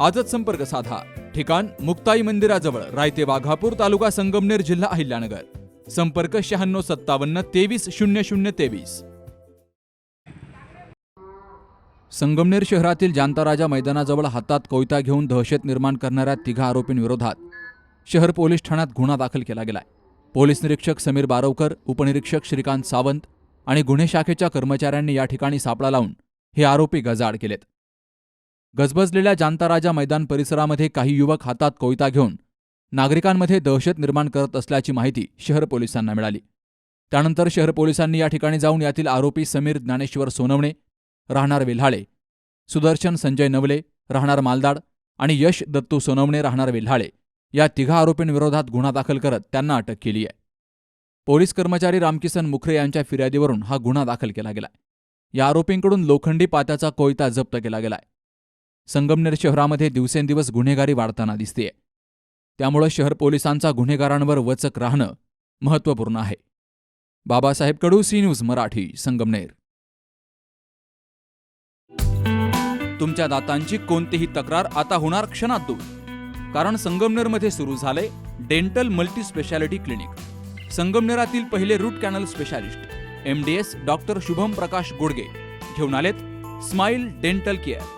आजच संपर्क साधा. ठिकाण मुक्ताई मंदिराजवळ रायते वाघापूर तालुका संगमनेर जिल्हा अहिल्यानगर. संपर्क शहाण्णव सत्तावन्न तेवीस शून्य शून्य तेवीस. संगमनेर शहरातील जांताराजा मैदानाजवळ हातात कोयता घेऊन दहशत निर्माण करणाऱ्या तिघा आरोपींविरोधात शहर पोलीस ठाण्यात गुन्हा दाखल केला गेलाय. पोलीस निरीक्षक समीर बारवकर उपनिरीक्षक श्रीकांत सावंत आणि गुन्हे शाखेच्या कर्मचाऱ्यांनी या ठिकाणी सापळा लावून हे आरोपी गजाआड केलेत. गजबजलेल्या जांताराजा मैदान परिसरामध्ये काही युवक हातात कोयता घेऊन नागरिकांमध्ये दहशत निर्माण करत असल्याची माहिती शहर पोलिसांना मिळाली. त्यानंतर शहर पोलिसांनी या ठिकाणी जाऊन यातील आरोपी समीर ज्ञानेश्वर सोनवणे राहणार वेल्हाळे सुदर्शन संजय नवले राहणार मालदाड आणि यश दत्तू सोनवणे राहणार वेल्हाळे या तिघा आरोपींविरोधात गुन्हा दाखल करत त्यांना अटक केली आहे. पोलीस कर्मचारी रामकिसन मुखरे यांच्या फिर्यादीवरून हा गुन्हा दाखल केला गेलाय या आरोपींकडून लोखंडी पात्याचा कोयता जप्त केला गेलाय संगमनेर शहरामध्ये दिवसेंदिवस गुन्हेगारी वाढताना दिसतेय. त्यामुळं शहर पोलिसांचा गुन्हेगारांवर वचक राहणं महत्त्वपूर्ण आहे. Babasaheb Kadu C news Marathi Sangamner. तुमच्या दातांची कोणतीही तक्रार आता होणार क्षणात दूर. कारण संगमनेरमध्ये सुरू झाले डेंटल मल्टी स्पेशालिटी क्लिनिक. संगमनेरातील पहिले root canal specialist M D S doctor Shubham Prakash Godge. घेऊन आलेत स्माइल डेंटल केअर.